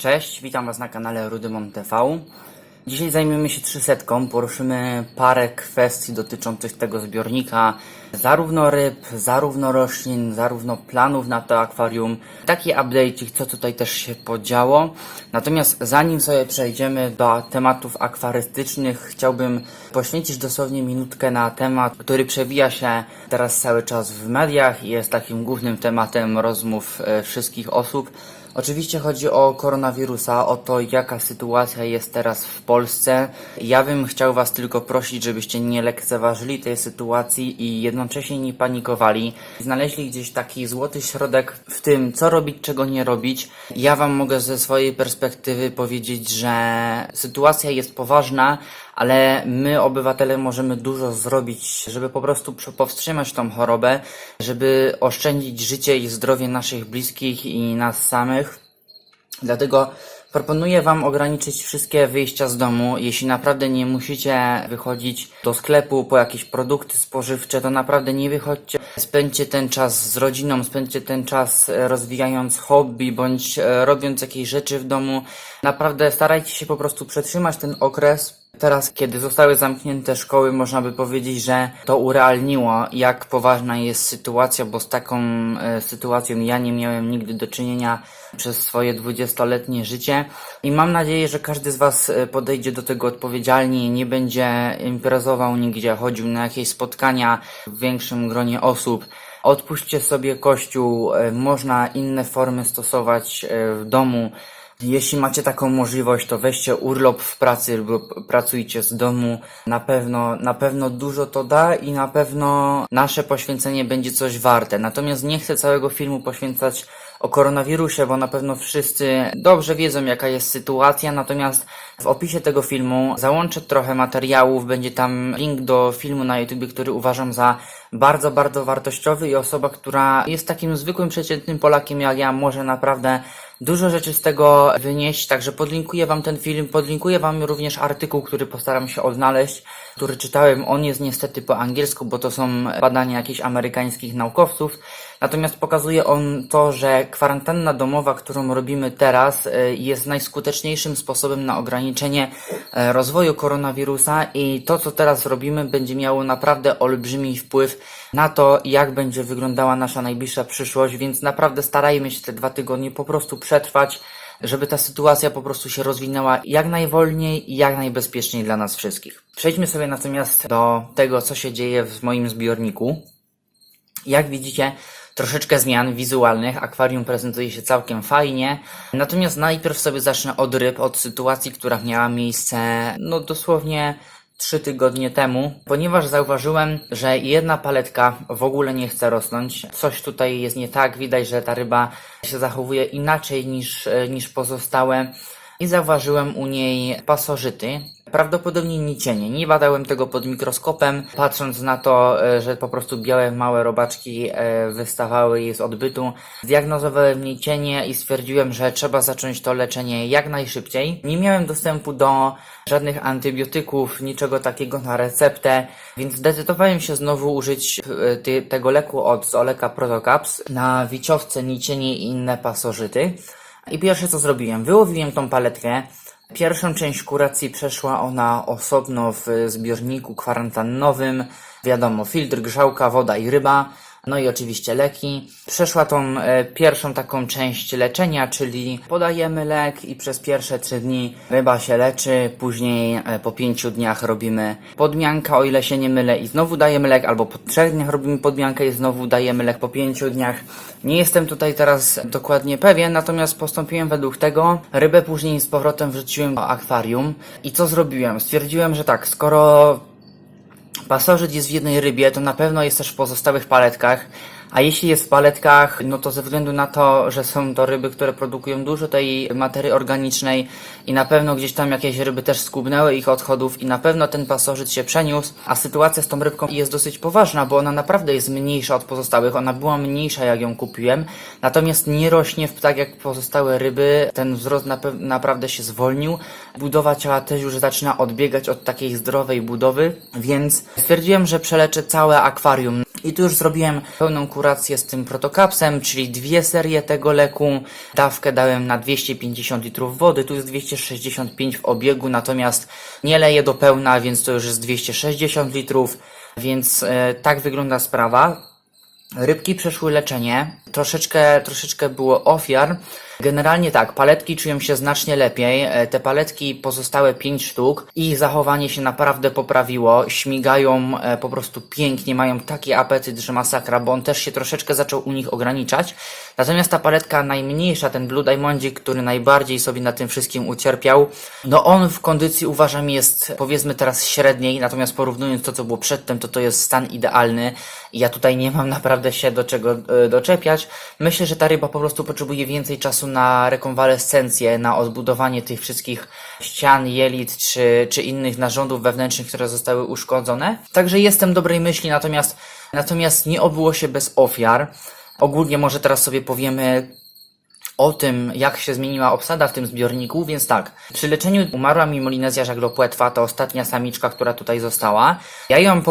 Cześć, witam Was na kanale Rudymon TV. Dzisiaj zajmiemy się 300, poruszymy parę kwestii dotyczących tego zbiornika, zarówno ryb, zarówno roślin, zarówno planów na to akwarium, taki update, co tutaj też się podziało. Natomiast zanim sobie przejdziemy do tematów akwarystycznych, chciałbym poświęcić dosłownie minutkę na temat, który przewija się teraz cały czas w mediach i jest takim głównym tematem rozmów e, wszystkich osób. Oczywiście chodzi o koronawirusa, o to jaka sytuacja jest teraz w Polsce. Ja bym chciał Was tylko prosić, żebyście nie lekceważyli tej sytuacji i jednocześnie nie panikowali. Znaleźli gdzieś taki złoty środek w tym, co robić, czego nie robić. Ja Wam mogę ze swojej perspektywy powiedzieć, że sytuacja jest poważna, ale my, obywatele, możemy dużo zrobić, żeby po prostu powstrzymać tą chorobę, żeby oszczędzić życie i zdrowie naszych bliskich i nas samych. Dlatego proponuję Wam ograniczyć wszystkie wyjścia z domu. Jeśli naprawdę nie musicie wychodzić do sklepu po jakieś produkty spożywcze, to naprawdę nie wychodźcie. Spędźcie ten czas z rodziną, spędźcie ten czas e, rozwijając hobby bądź e, robiąc jakieś rzeczy w domu. Naprawdę starajcie się po prostu przetrzymać ten okres. Teraz, kiedy zostały zamknięte szkoły, można by powiedzieć, że to urealniło, jak poważna jest sytuacja, bo z taką e, sytuacją ja nie miałem nigdy do czynienia przez swoje dwudziestoletnie życie i mam nadzieję, że każdy z Was e, podejdzie do tego odpowiedzialnie, nie będzie imprezował nigdzie, chodził na jakieś spotkania w większym gronie osób. Odpuśćcie sobie kościół, e, można inne formy stosować e, w domu. Jeśli macie taką możliwość, to weźcie urlop w pracy lub pracujcie z domu. Na pewno, na pewno dużo to da i na pewno nasze poświęcenie będzie coś warte. Natomiast nie chcę całego filmu poświęcać o koronawirusie, bo na pewno wszyscy dobrze wiedzą jaka jest sytuacja, natomiast w opisie tego filmu załączę trochę materiałów, będzie tam link do filmu na YouTube, który uważam za bardzo, bardzo wartościowy i osoba, która jest takim zwykłym, przeciętnym Polakiem jak ja, może naprawdę dużo rzeczy z tego wynieść, także podlinkuję Wam ten film, podlinkuję Wam również artykuł, który postaram się odnaleźć, który czytałem, on jest niestety po angielsku, bo to są badania jakichś amerykańskich naukowców, natomiast pokazuje on to, że kwarantanna domowa, którą robimy teraz, y, jest najskuteczniejszym sposobem na ograniczenie e, rozwoju koronawirusa i to, co teraz robimy, będzie miało naprawdę olbrzymi wpływ na to, jak będzie wyglądała nasza najbliższa przyszłość, więc naprawdę starajmy się te dwa tygodnie po prostu przetrwać, żeby ta sytuacja po prostu się rozwinęła jak najwolniej i jak najbezpieczniej dla nas wszystkich. Przejdźmy sobie natomiast do tego, co się dzieje w moim zbiorniku. Jak widzicie, troszeczkę zmian wizualnych. Akwarium prezentuje się całkiem fajnie. Natomiast najpierw sobie zacznę od ryb, od sytuacji, która miała miejsce, no dosłownie trzy tygodnie temu, ponieważ zauważyłem, że jedna paletka w ogóle nie chce rosnąć. Coś tutaj jest nie tak, widać, że ta ryba się zachowuje inaczej niż, niż pozostałe. I zauważyłem u niej pasożyty, prawdopodobnie nicienie. Nie badałem tego pod mikroskopem, patrząc na to, e, że po prostu białe małe robaczki e, wystawały z odbytu. Zdiagnozowałem nicienie i stwierdziłem, że trzeba zacząć to leczenie jak najszybciej. Nie miałem dostępu do żadnych antybiotyków, niczego takiego na receptę, więc zdecydowałem się znowu użyć e, tego leku od Zoleka Protocaps na wiciowce, nicienie i inne pasożyty. I pierwsze co zrobiłem, wyłowiłem tą paletkę. Pierwszą część kuracji przeszła ona osobno w zbiorniku kwarantannowym. Wiadomo, filtr, grzałka, woda i ryba. No i oczywiście leki. Przeszła tą e, pierwszą taką część leczenia, czyli podajemy lek i przez pierwsze trzy dni ryba się leczy, później e, po pięciu dniach robimy podmiankę, o ile się nie mylę, i znowu dajemy lek, albo po trzech dniach robimy podmiankę i znowu dajemy lek po pięciu dniach. Nie jestem tutaj teraz dokładnie pewien, natomiast postąpiłem według tego. Rybę później z powrotem wrzuciłem do akwarium. I co zrobiłem? Stwierdziłem, że tak, skoro Pasożyt jest w jednej rybie, to na pewno jest też w pozostałych paletkach. A jeśli jest w paletkach, no to ze względu na to, że są to ryby, które produkują dużo tej materii organicznej i na pewno gdzieś tam jakieś ryby też skubnęły ich odchodów i na pewno ten pasożyt się przeniósł, a sytuacja z tą rybką jest dosyć poważna, bo ona naprawdę jest mniejsza od pozostałych, ona była mniejsza jak ją kupiłem, natomiast nie rośnie tak jak pozostałe ryby, ten wzrost nape- naprawdę się zwolnił, budowa ciała też już zaczyna odbiegać od takiej zdrowej budowy, więc stwierdziłem, że przeleczę całe akwarium. I tu już zrobiłem pełną z tym protokapsem, czyli dwie serie tego leku. Dawkę dałem na 250 litrów wody, tu jest 265 w obiegu, natomiast nie leję do pełna, więc to już jest 260 litrów. Więc e, tak wygląda sprawa. Rybki przeszły leczenie, troszeczkę, troszeczkę było ofiar. Generalnie tak, paletki czują się znacznie lepiej. E, Te paletki pozostałe 5 sztuk, ich zachowanie się naprawdę poprawiło. Śmigają e, po prostu pięknie, mają taki apetyt, że masakra, bo on też się troszeczkę zaczął u nich ograniczać. Natomiast ta paletka najmniejsza, ten Blue Diamondzik, który najbardziej sobie na tym wszystkim ucierpiał, no on w kondycji uważam jest powiedzmy teraz średniej, natomiast porównując to, co było przedtem, to to jest stan idealny. Ja tutaj nie mam naprawdę się do czego e, doczepiać. Myślę, że ta ryba po prostu potrzebuje więcej czasu na rekonwalescencję, na odbudowanie tych wszystkich ścian, jelit czy, czy innych narządów wewnętrznych, które zostały uszkodzone. Także jestem dobrej myśli, natomiast, natomiast nie obyło się bez ofiar. Ogólnie może teraz sobie powiemy o tym, jak się zmieniła obsada w tym zbiorniku, więc tak, przy leczeniu umarła mi Molinezja żaglopłetwa, to ostatnia samiczka, która tutaj została. Ja ją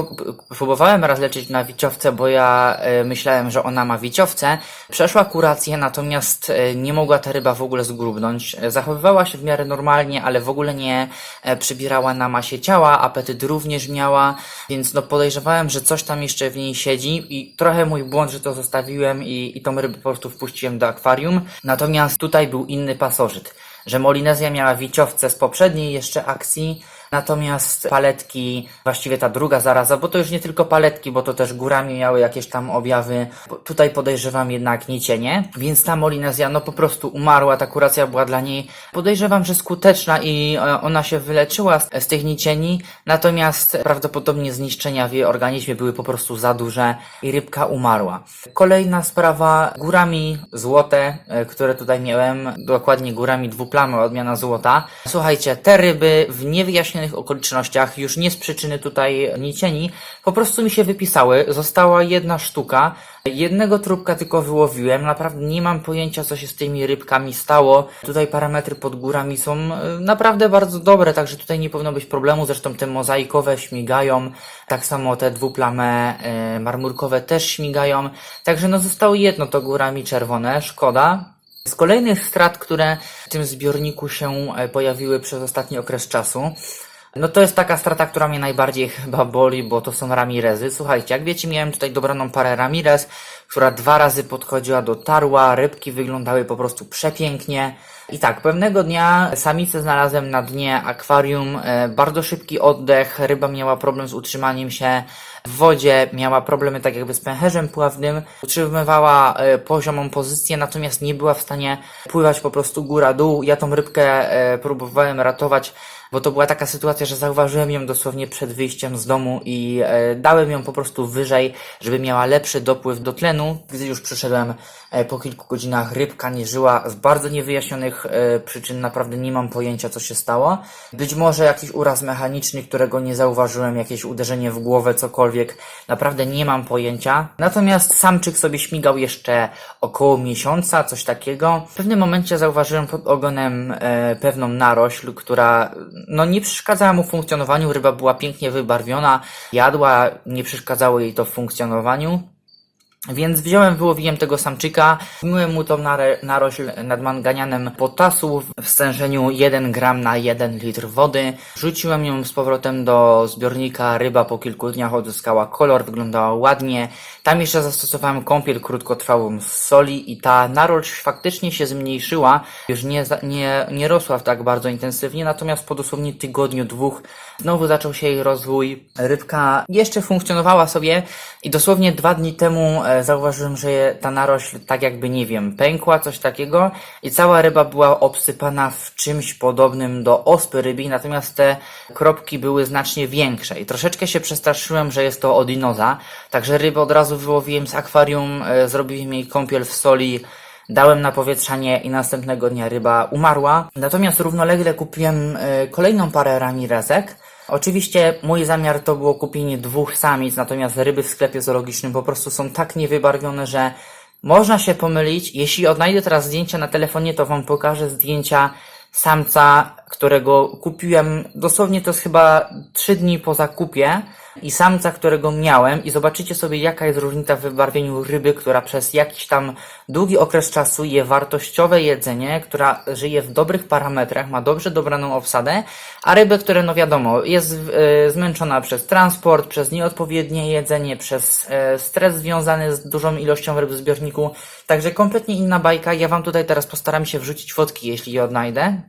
próbowałem raz leczyć na wiciowce, bo ja e, myślałem, że ona ma wiciowce. Przeszła kurację, natomiast e, nie mogła ta ryba w ogóle zgrubnąć. E, Zachowywała się w miarę normalnie, ale w ogóle nie e, przybierała na masie ciała, apetyt również miała, więc no podejrzewałem, że coś tam jeszcze w niej siedzi i trochę mój błąd, że to zostawiłem i, i tą rybę po prostu wpuściłem do akwarium. Natomiast tutaj był inny pasożyt, że Molinezja miała wiciowce z poprzedniej jeszcze akcji, natomiast paletki, właściwie ta druga zaraza, bo to już nie tylko paletki, bo to też górami miały jakieś tam objawy, tutaj podejrzewam jednak nicienie, więc ta Molinezja no po prostu umarła, ta kuracja była dla niej podejrzewam, że skuteczna i e, ona się wyleczyła z, z tych nicieni, natomiast prawdopodobnie zniszczenia w jej organizmie były po prostu za duże i rybka umarła. Kolejna sprawa, górami złote, e, które tutaj miałem, dokładnie górami dwuplamy odmiana złota. Słuchajcie, te ryby w niewyjaśnionych okolicznościach, już nie z przyczyny tutaj nicieni, po prostu mi się wypisały. Została jedna sztuka, jednego trupka tylko wyłowiłem, naprawdę nie mam pojęcia co się z tymi rybkami stało. Tutaj parametry pod górami są e, naprawdę bardzo dobre, także tutaj nie powinno być problemu, zresztą te mozaikowe śmigają, tak samo te dwuplame e, marmurkowe też śmigają, także no zostało jedno to górami czerwone, szkoda. Z kolejnych strat, które w tym zbiorniku się e, pojawiły przez ostatni okres czasu, no to jest taka strata, która mnie najbardziej chyba boli, bo to są Ramirezy. Słuchajcie, jak wiecie, miałem tutaj dobraną parę Ramirez, która dwa razy podchodziła do tarła, rybki wyglądały po prostu przepięknie. I tak, pewnego dnia samicę znalazłem na dnie akwarium, e, bardzo szybki oddech, ryba miała problem z utrzymaniem się w wodzie, miała problemy tak jakby z pęcherzem pławnym, utrzymywała e, poziomą pozycję, natomiast nie była w stanie pływać po prostu góra-dół. Ja tą rybkę e, próbowałem ratować, bo to była taka sytuacja, że zauważyłem ją dosłownie przed wyjściem z domu i e, dałem ją po prostu wyżej, żeby miała lepszy dopływ do tlenu. Gdy już przyszedłem e, po kilku godzinach, rybka nie żyła z bardzo niewyjaśnionych e, przyczyn, naprawdę nie mam pojęcia, co się stało. Być może jakiś uraz mechaniczny, którego nie zauważyłem, jakieś uderzenie w głowę, cokolwiek, naprawdę nie mam pojęcia. Natomiast samczyk sobie śmigał jeszcze około miesiąca, coś takiego. W pewnym momencie zauważyłem pod ogonem pewną narośl, która no nie przeszkadzała mu w funkcjonowaniu, ryba była pięknie wybarwiona, jadła, nie przeszkadzało jej to w funkcjonowaniu. Więc wziąłem, wyłowiłem tego samczyka, myłem mu tą narośl nadmanganianem potasu w stężeniu 1 gram na 1 litr wody. Rzuciłem ją z powrotem do zbiornika, ryba po kilku dniach odzyskała kolor, wyglądała ładnie. Tam jeszcze zastosowałem kąpiel krótkotrwałą z soli i ta narośl faktycznie się zmniejszyła, już nie, nie, nie rosła tak bardzo intensywnie, natomiast po dosłownie tygodniu, dwóch znowu zaczął się jej rozwój. Rybka jeszcze funkcjonowała sobie i dosłownie dwa dni temu e, zauważyłem, że ta narośl tak jakby, nie wiem, pękła, coś takiego i cała ryba była obsypana w czymś podobnym do ospy rybi, natomiast te kropki były znacznie większe i troszeczkę się przestraszyłem, że jest to odinoza, także rybę od razu wyłowiłem z akwarium, e, zrobiłem jej kąpiel w soli, Dałem na powietrzanie i następnego dnia ryba umarła. Natomiast równolegle kupiłem e, kolejną parę ramirezek. Oczywiście mój zamiar to było kupienie dwóch samic, natomiast ryby w sklepie zoologicznym po prostu są tak niewybarwione, że można się pomylić. Jeśli odnajdę teraz zdjęcia na telefonie, to wam pokażę zdjęcia samca, którego kupiłem dosłownie to jest chyba trzy dni po zakupie. I samca, którego miałem i zobaczycie sobie jaka jest różnica w wybarwieniu ryby, która przez jakiś tam długi okres czasu je wartościowe jedzenie, która żyje w dobrych parametrach, ma dobrze dobraną obsadę, a ryby, które no wiadomo, jest e, zmęczona przez transport, przez nieodpowiednie jedzenie, przez e, stres związany z dużą ilością ryb w zbiorniku, także kompletnie inna bajka. Ja wam tutaj teraz postaram się wrzucić fotki, jeśli je odnajdę.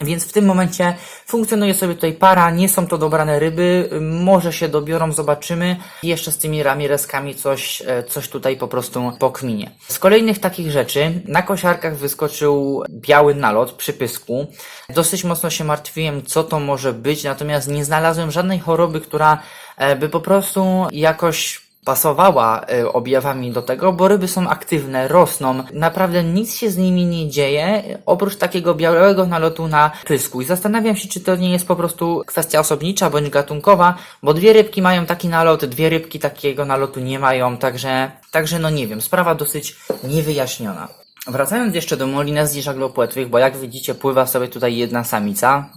Więc w tym momencie funkcjonuje sobie tutaj para, nie są to dobrane ryby, może się dobiorą, zobaczymy. Jeszcze z tymi ramireskami coś, e, coś tutaj po prostu pokminie. Z kolejnych takich rzeczy, na kosiarkach wyskoczył biały nalot przy pysku. Dosyć mocno się martwiłem, co to może być, natomiast nie znalazłem żadnej choroby, która e, by po prostu jakoś pasowała y, objawami do tego, bo ryby są aktywne, rosną, naprawdę nic się z nimi nie dzieje, oprócz takiego białego nalotu na pysku. I zastanawiam się, czy to nie jest po prostu kwestia osobnicza bądź gatunkowa, bo dwie rybki mają taki nalot, dwie rybki takiego nalotu nie mają, także, także no nie wiem, sprawa dosyć niewyjaśniona. Wracając jeszcze do Molinezji żaglopłetwych, bo jak widzicie pływa sobie tutaj jedna samica,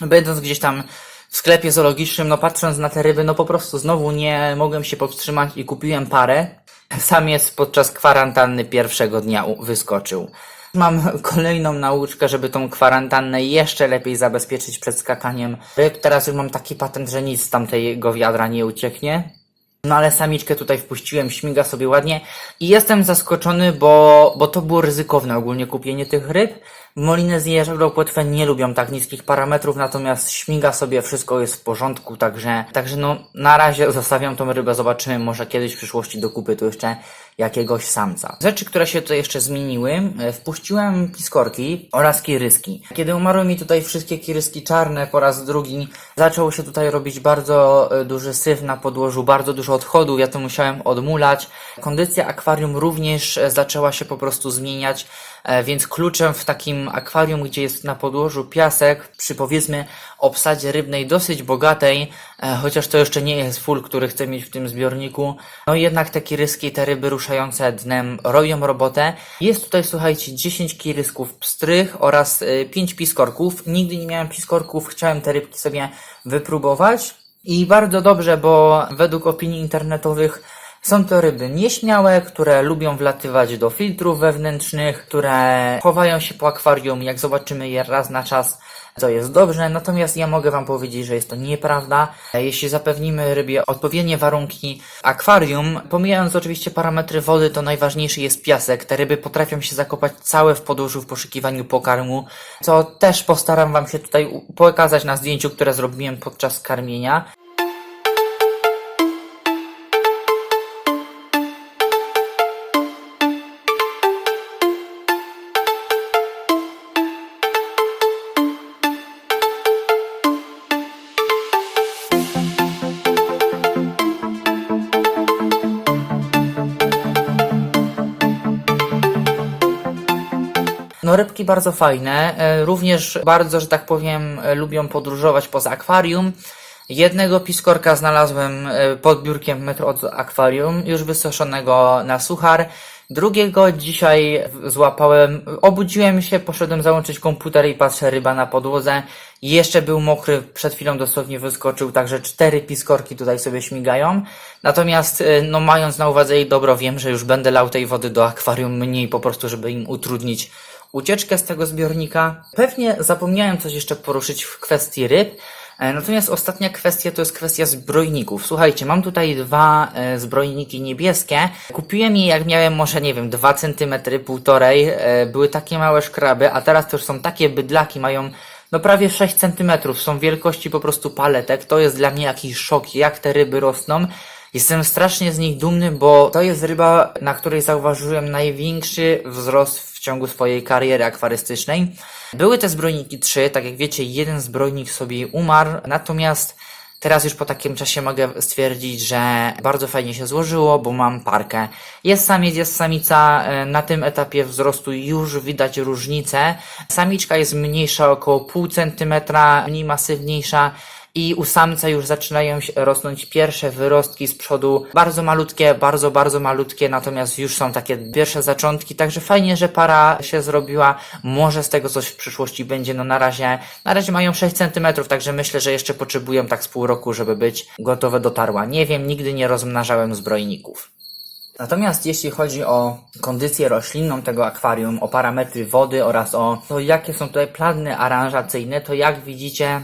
Będąc gdzieś tam w sklepie zoologicznym, no patrząc na te ryby, no po prostu znowu nie mogłem się powstrzymać i kupiłem parę. Samiec podczas kwarantanny pierwszego dnia wyskoczył. Mam kolejną nauczkę, żeby tą kwarantannę jeszcze lepiej zabezpieczyć przed skakaniem ryb. Teraz już mam taki patent, że nic z tamtego wiadra nie ucieknie. No ale samiczkę tutaj wpuściłem, śmiga sobie ładnie i jestem zaskoczony, bo, bo to było ryzykowne ogólnie kupienie tych ryb. Molinezje żaglopłetwe nie lubią tak niskich parametrów, natomiast śmiga sobie, wszystko jest w porządku, także, także no na razie zostawiam tą rybę, zobaczymy, może kiedyś w przyszłości dokupię tu jeszcze jakiegoś samca. Rzeczy, które się tutaj jeszcze zmieniły, e, wpuściłem piskorki oraz kiryski. Kiedy umarły mi tutaj wszystkie kiryski czarne po raz drugi, zaczął się tutaj robić bardzo e, duży syf na podłożu, bardzo dużo odchodów, ja to musiałem odmulać. Kondycja akwarium również e, zaczęła się po prostu zmieniać. E, Więc kluczem w takim akwarium, gdzie jest na podłożu piasek, przy powiedzmy obsadzie rybnej dosyć bogatej, e, chociaż to jeszcze nie jest full, który chcę mieć w tym zbiorniku, no jednak te kiryski, te ryby ruszające dnem robią robotę. Jest tutaj, słuchajcie, 10 kirysków pstrych oraz e, 5 piskorków. Nigdy nie miałem piskorków, chciałem te rybki sobie wypróbować. I bardzo dobrze, bo według opinii internetowych są to ryby nieśmiałe, które lubią wlatywać do filtrów wewnętrznych, które chowają się po akwarium, jak zobaczymy je raz na czas, to jest dobrze, natomiast ja mogę Wam powiedzieć, że jest to nieprawda. Jeśli zapewnimy rybie odpowiednie warunki akwarium, pomijając oczywiście parametry wody, to najważniejszy jest piasek. Te ryby potrafią się zakopać całe w podłożu w poszukiwaniu pokarmu, co też postaram Wam się tutaj pokazać na zdjęciu, które zrobiłem podczas karmienia. Rybki bardzo fajne, e, również bardzo, że tak powiem, e, lubią podróżować poza akwarium. Jednego piskorka znalazłem e, pod biurkiem metro od akwarium, już wysoszonego na suchar. Drugiego dzisiaj złapałem, obudziłem się, poszedłem załączyć komputer i patrzę ryba na podłodze. Jeszcze był mokry, przed chwilą dosłownie wyskoczył, także cztery piskorki tutaj sobie śmigają. Natomiast, no mając na uwadze jej dobro, wiem, że już będę lał tej wody do akwarium mniej po prostu, żeby im utrudnić ucieczkę z tego zbiornika. Pewnie zapomniałem coś jeszcze poruszyć w kwestii ryb. E, Natomiast ostatnia kwestia to jest kwestia zbrojników. Słuchajcie, mam tutaj dwa e, zbrojniki niebieskie. Kupiłem je jak miałem może, nie wiem, 2 cm, półtorej. E, były takie małe szkraby, a teraz to już są takie bydlaki, mają no prawie 6 cm. Są wielkości po prostu paletek. To jest dla mnie jakiś szok, jak te ryby rosną. Jestem strasznie z nich dumny, bo to jest ryba, na której zauważyłem największy wzrost w ciągu swojej kariery akwarystycznej. Były te zbrojniki trzy, tak jak wiecie, jeden zbrojnik sobie umarł, natomiast teraz już po takim czasie mogę stwierdzić, że bardzo fajnie się złożyło, bo mam parkę. Jest samiec, jest samica, na tym etapie wzrostu już widać różnicę. Samiczka jest mniejsza, około pół centymetra, mniej masywniejsza i u samca już zaczynają rosnąć pierwsze wyrostki z przodu, bardzo malutkie, bardzo, bardzo malutkie, natomiast już są takie pierwsze zaczątki, także fajnie, że para się zrobiła, może z tego coś w przyszłości będzie, no na razie, na razie mają 6 cm, także myślę, że jeszcze potrzebują tak z pół roku, żeby być gotowe do tarła. Nie wiem, nigdy nie rozmnażałem zbrojników. Natomiast jeśli chodzi o kondycję roślinną tego akwarium, o parametry wody oraz o to, jakie są tutaj plany aranżacyjne, to jak widzicie,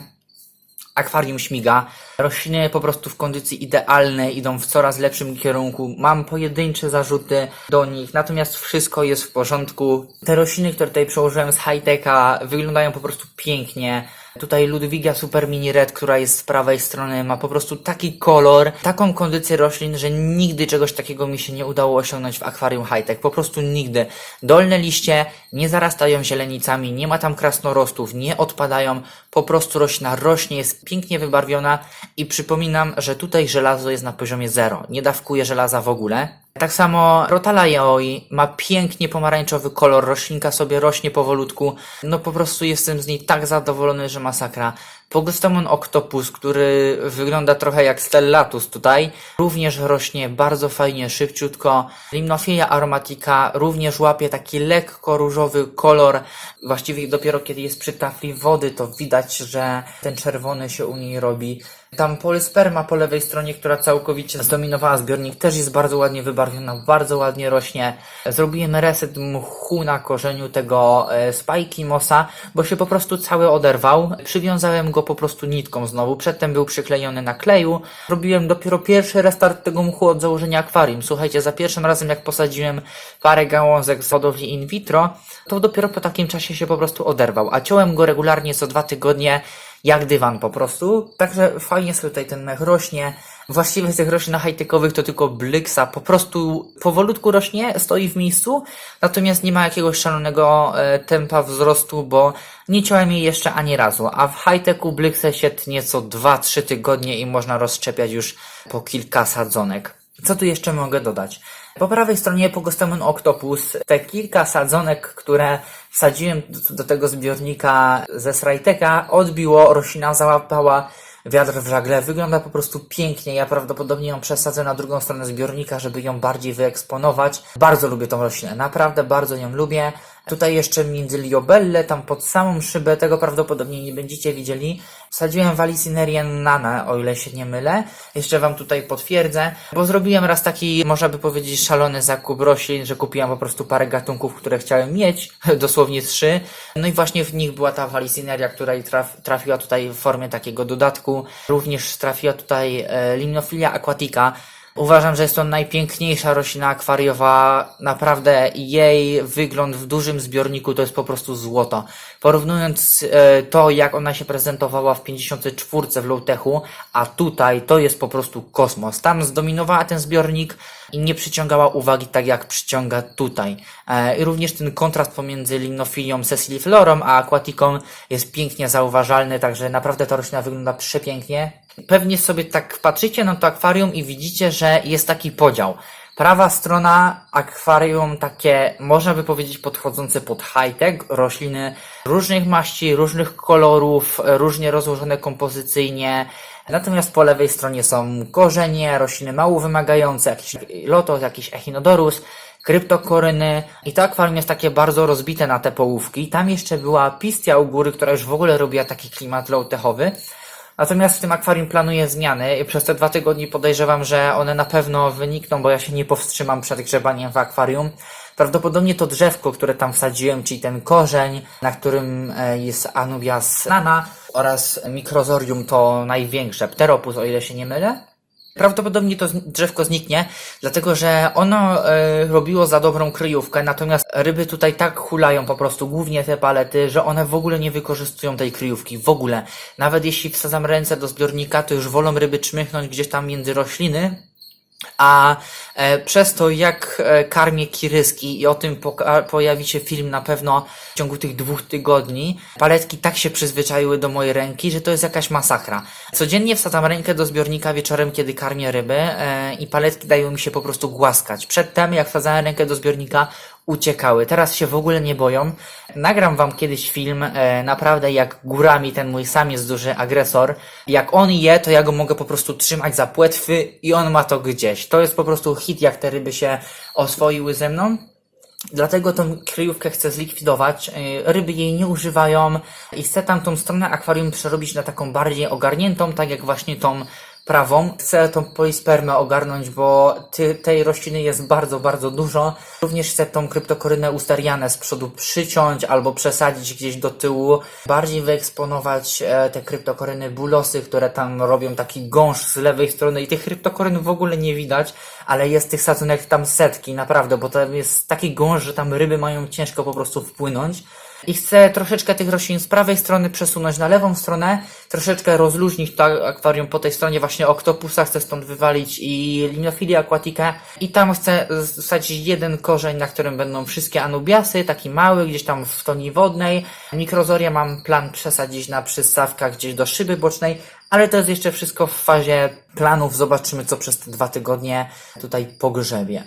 akwarium śmiga. Rośliny po prostu w kondycji idealnej idą w coraz lepszym kierunku. Mam pojedyncze zarzuty do nich, natomiast wszystko jest w porządku. Te rośliny, które tutaj przełożyłem z high-techa, wyglądają po prostu pięknie. Tutaj Ludwigia Super Mini Red, która jest z prawej strony, ma po prostu taki kolor, taką kondycję roślin, że nigdy czegoś takiego mi się nie udało osiągnąć w akwarium high-tech. Po prostu nigdy. Dolne liście nie zarastają zielenicami, nie ma tam krasnorostów, nie odpadają. Po prostu roślina rośnie, jest pięknie wybarwiona i przypominam, że tutaj żelazo jest na poziomie zero. Nie dawkuje żelaza w ogóle. Tak samo Rotala Yaoi ma pięknie pomarańczowy kolor, roślinka sobie rośnie powolutku. No po prostu jestem z niej tak zadowolony, że masakra. Pogostemon Octopus, który wygląda trochę jak Stellatus tutaj, również rośnie bardzo fajnie, szybciutko. Limnophilia aromatica również łapie taki lekko różowy kolor. Właściwie dopiero kiedy jest przy tafli wody, to widać, że ten czerwony się u niej robi. Tam polysperma po lewej stronie, która całkowicie zdominowała zbiornik, też jest bardzo ładnie wybarwiona, bardzo ładnie rośnie. Zrobiłem reset mchu na korzeniu tego e, spajki mosa, bo się po prostu cały oderwał. Przywiązałem go po prostu nitką znowu, przedtem był przyklejony na kleju. Robiłem dopiero pierwszy restart tego mchu od założenia akwarium. Słuchajcie, za pierwszym razem jak posadziłem parę gałązek z hodowli in vitro, to dopiero po takim czasie się po prostu oderwał, a ciąłem go regularnie co dwa tygodnie jak dywan po prostu. Także fajnie sobie tutaj ten mech rośnie. Właściwie tych roślin high-techowych to tylko blyksa, po prostu powolutku rośnie, stoi w miejscu, natomiast nie ma jakiegoś szalonego e, tempa wzrostu, bo nie ciąłem jej jeszcze ani razu, a w high-techu blykse się tnie co 2-3 tygodnie i można rozszczepiać już po kilka sadzonek. Co tu jeszcze mogę dodać? Po prawej stronie Pogostemon Octopus, te kilka sadzonek, które wsadziłem do, do tego zbiornika ze Srajteka, odbiło, roślina załapała wiatr w żagle. Wygląda po prostu pięknie. Ja prawdopodobnie ją przesadzę na drugą stronę zbiornika, żeby ją bardziej wyeksponować. Bardzo lubię tą roślinę, naprawdę bardzo ją lubię. Tutaj jeszcze między liobelle, tam pod samą szybę, tego prawdopodobnie nie będziecie widzieli. Wsadziłem Valicinerian Nana, o ile się nie mylę. Jeszcze wam tutaj potwierdzę, bo zrobiłem raz taki, można by powiedzieć, szalony zakup roślin, że kupiłem po prostu parę gatunków, które chciałem mieć, dosłownie trzy. No i właśnie w nich była ta Valicineria, która traf, trafiła tutaj w formie takiego dodatku. Również trafiła tutaj e, Limnophilia aquatica, Uważam, że jest to najpiękniejsza roślina akwariowa. Naprawdę jej wygląd w dużym zbiorniku to jest po prostu złoto. Porównując e, to, jak ona się prezentowała w 54 w Lowtechu, a tutaj to jest po prostu kosmos. Tam zdominowała ten zbiornik i nie przyciągała uwagi tak jak przyciąga tutaj. E, I również ten kontrast pomiędzy limnofilią sessiliflorą a aquatiką jest pięknie zauważalny, także naprawdę ta roślina wygląda przepięknie. Pewnie sobie tak patrzycie na to akwarium i widzicie, że jest taki podział. Prawa strona akwarium takie, można by powiedzieć, podchodzące pod high-tech, rośliny różnych maści, różnych kolorów, różnie rozłożone kompozycyjnie. Natomiast po lewej stronie są korzenie, rośliny mało wymagające, jakiś lotos, jakiś echinodorus, kryptokoryny i to akwarium jest takie bardzo rozbite na te połówki. Tam jeszcze była pistia u góry, która już w ogóle robiła taki klimat low-techowy. Natomiast w tym akwarium planuję zmiany i przez te dwa tygodnie podejrzewam, że one na pewno wynikną, bo ja się nie powstrzymam przed grzebaniem w akwarium. Prawdopodobnie to drzewko, które tam wsadziłem, czyli ten korzeń, na którym e, jest Anubias nana oraz Microzorium to największe, Pteropus, o ile się nie mylę. Prawdopodobnie to drzewko zniknie, dlatego że ono e, robiło za dobrą kryjówkę, natomiast ryby tutaj tak hulają po prostu, głównie te palety, że one w ogóle nie wykorzystują tej kryjówki, w ogóle. Nawet jeśli wsadzam ręce do zbiornika, to już wolą ryby czmychnąć gdzieś tam między rośliny, a e, przez to, jak e, karmię kiryski i o tym pojawi się film na pewno w ciągu tych dwóch tygodni, paletki tak się przyzwyczaiły do mojej ręki, że to jest jakaś masakra. Codziennie wsadzam rękę do zbiornika wieczorem, kiedy karmię ryby e, i paletki dają mi się po prostu głaskać. Przedtem, jak wsadzałem rękę do zbiornika, uciekały. Teraz się w ogóle nie boją. Nagram wam kiedyś film, e, naprawdę jak górami ten mój sam jest duży agresor. Jak on je, to ja go mogę po prostu trzymać za płetwy i on ma to gdzieś. To jest po prostu hit, jak te ryby się oswoiły ze mną. Dlatego tą kryjówkę chcę zlikwidować. Yy, Ryby jej nie używają i chcę tam tą stronę akwarium przerobić na taką bardziej ogarniętą, tak jak właśnie tą prawą. Chcę tą polispermę ogarnąć, bo ty, tej rośliny jest bardzo, bardzo dużo. Również chcę tą kryptokorynę ustarianę z przodu przyciąć albo przesadzić gdzieś do tyłu. Bardziej wyeksponować e, te kryptokoryny bulosy, które tam robią taki gąszcz z lewej strony i tych kryptokoryn w ogóle nie widać, ale jest tych sadzonek tam setki, naprawdę, bo to jest taki gąszcz, że tam ryby mają ciężko po prostu wpłynąć. I chcę troszeczkę tych roślin z prawej strony przesunąć na lewą stronę, troszeczkę rozluźnić to akwarium po tej stronie właśnie oktopusa, chcę stąd wywalić i limnofilię aquatikę i tam chcę wsadzić jeden korzeń, na którym będą wszystkie anubiasy, taki mały, gdzieś tam w toni wodnej. Mikrozoria mam plan przesadzić na przystawkach gdzieś do szyby bocznej, ale to jest jeszcze wszystko w fazie planów, zobaczymy co przez te dwa tygodnie tutaj pogrzebie.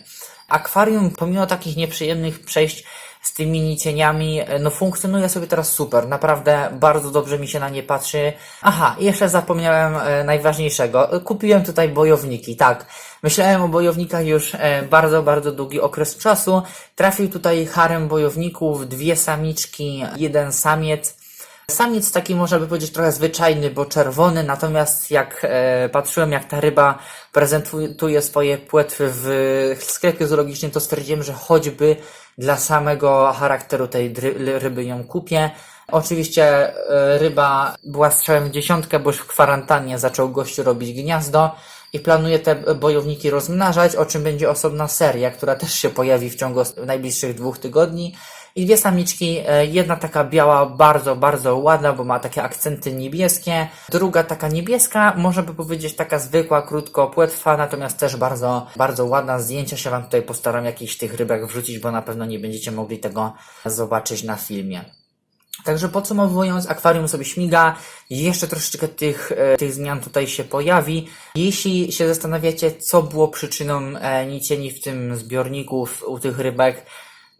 Akwarium, pomimo takich nieprzyjemnych przejść z tymi nicieniami, no funkcjonuje sobie teraz super. Naprawdę bardzo dobrze mi się na nie patrzy. Aha, jeszcze zapomniałem e, najważniejszego. Kupiłem tutaj bojowniki, tak. Myślałem o bojownikach już e, bardzo, bardzo długi okres czasu. Trafił tutaj harem bojowników, dwie samiczki, jeden samiec. Samiec taki można by powiedzieć trochę zwyczajny, bo czerwony, natomiast jak e, patrzyłem jak ta ryba prezentuje swoje płetwy w sklepie zoologicznym, to stwierdziłem, że choćby dla samego charakteru tej ryby ją kupię. Oczywiście e, ryba była strzałem w dziesiątkę, bo już w kwarantannie zaczął gościu robić gniazdo i planuje te bojowniki rozmnażać, o czym będzie osobna seria, która też się pojawi w ciągu najbliższych dwóch tygodni. I dwie samiczki, e, jedna taka biała, bardzo, bardzo ładna, bo ma takie akcenty niebieskie. Druga taka niebieska, można by powiedzieć taka zwykła, krótko płetwa, natomiast też bardzo, bardzo ładna. Zdjęcia się Wam tutaj postaram jakichś tych rybek wrzucić, bo na pewno nie będziecie mogli tego zobaczyć na filmie. Także podsumowując, akwarium sobie śmiga, jeszcze troszeczkę tych, e, tych zmian tutaj się pojawi. Jeśli się zastanawiacie, co było przyczyną e, nicieni w tym zbiorniku u tych rybek,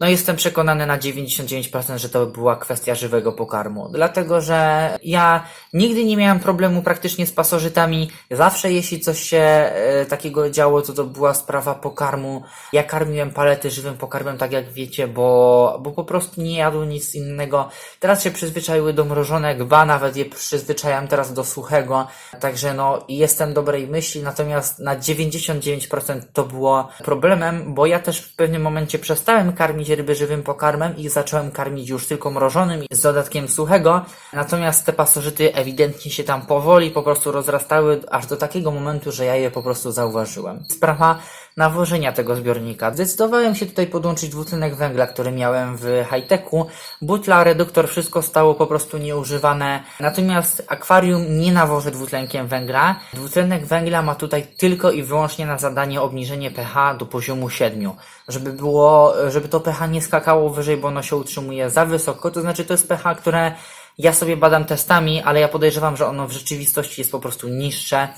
no jestem przekonany na 99%, że to była kwestia żywego pokarmu. Dlatego, że ja nigdy nie miałem problemu praktycznie z pasożytami. Zawsze jeśli coś się e, takiego działo, to to była sprawa pokarmu. Ja karmiłem palety żywym pokarmem, tak jak wiecie, bo, bo po prostu nie jadły nic innego. Teraz się przyzwyczaiły do mrożonek, ba nawet je przyzwyczajam teraz do suchego. Także no jestem dobrej myśli, natomiast na 99% to było problemem, bo ja też w pewnym momencie przestałem karmić ryby żywym pokarmem i zacząłem karmić już tylko mrożonym z dodatkiem suchego. Natomiast te pasożyty ewidentnie się tam powoli po prostu rozrastały aż do takiego momentu, że ja je po prostu zauważyłem. Sprawa nawożenia tego zbiornika. Zdecydowałem się tutaj podłączyć dwutlenek węgla, który miałem w high-techu. Butla, reduktor, wszystko stało po prostu nieużywane. Natomiast akwarium nie nawożę dwutlenkiem węgla. Dwutlenek węgla ma tutaj tylko i wyłącznie na zadanie obniżenie pH do poziomu 7. Żeby było, żeby to pH nie skakało wyżej, bo ono się utrzymuje za wysoko. To znaczy to jest pH, które ja sobie badam testami, ale ja podejrzewam, że ono w rzeczywistości jest po prostu niższe.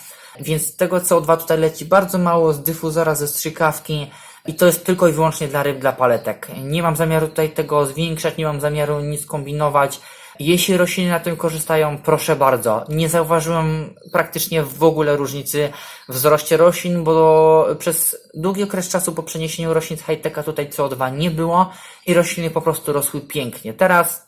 Więc tego CO2 tutaj leci bardzo mało z dyfuzora, ze strzykawki i to jest tylko i wyłącznie dla ryb, dla paletek. Nie mam zamiaru tutaj tego zwiększać, nie mam zamiaru nic kombinować. Jeśli rośliny na tym korzystają, proszę bardzo. Nie zauważyłem praktycznie w ogóle różnicy w wzroście roślin, bo przez długi okres czasu po przeniesieniu roślin z high-techa tutaj CO2 nie było i rośliny po prostu rosły pięknie. Teraz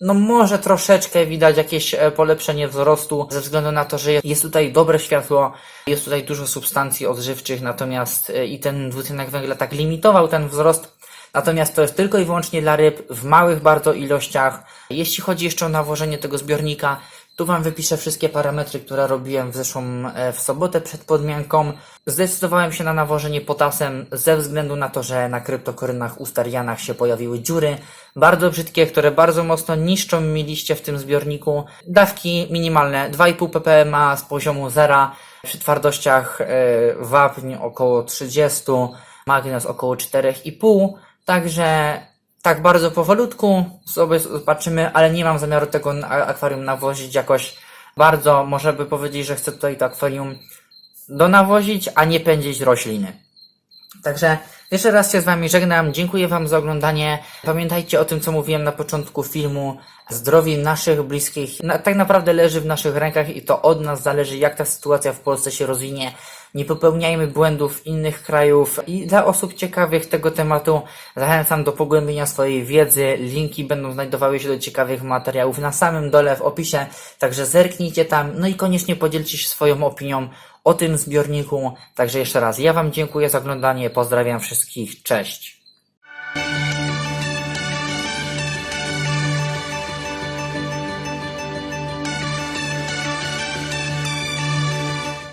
no może troszeczkę widać jakieś e, polepszenie wzrostu ze względu na to, że jest tutaj dobre światło, jest tutaj dużo substancji odżywczych, natomiast e, i ten dwutlenek węgla tak limitował ten wzrost. Natomiast to jest tylko i wyłącznie dla ryb w małych bardzo ilościach. Jeśli chodzi jeszcze o nawożenie tego zbiornika, tu Wam wypiszę wszystkie parametry, które robiłem w zeszłą e, w sobotę przed podmianką. Zdecydowałem się na nawożenie potasem ze względu na to, że na kryptokorynach ustarianach się pojawiły dziury, bardzo brzydkie, które bardzo mocno niszczą mi liście w tym zbiorniku. Dawki minimalne 2,5 ppm z poziomu zera, przy twardościach e, wapń około 30, magnez około 4,5, także tak bardzo powolutku sobie zobaczymy, ale nie mam zamiaru tego akwarium nawozić jakoś bardzo, można by powiedzieć, że chcę tutaj to akwarium donawozić, a nie pędzić rośliny. Także jeszcze raz się z Wami żegnam. Dziękuję Wam za oglądanie. Pamiętajcie o tym, co mówiłem na początku filmu. Zdrowie naszych bliskich tak naprawdę leży w naszych rękach i to od nas zależy, jak ta sytuacja w Polsce się rozwinie. Nie popełniajmy błędów innych krajów i dla osób ciekawych tego tematu zachęcam do pogłębienia swojej wiedzy. Linki będą znajdowały się do ciekawych materiałów na samym dole w opisie, także zerknijcie tam. No i koniecznie podzielcie się swoją opinią o tym zbiorniku. Także jeszcze raz ja Wam dziękuję za oglądanie, pozdrawiam wszystkich, cześć.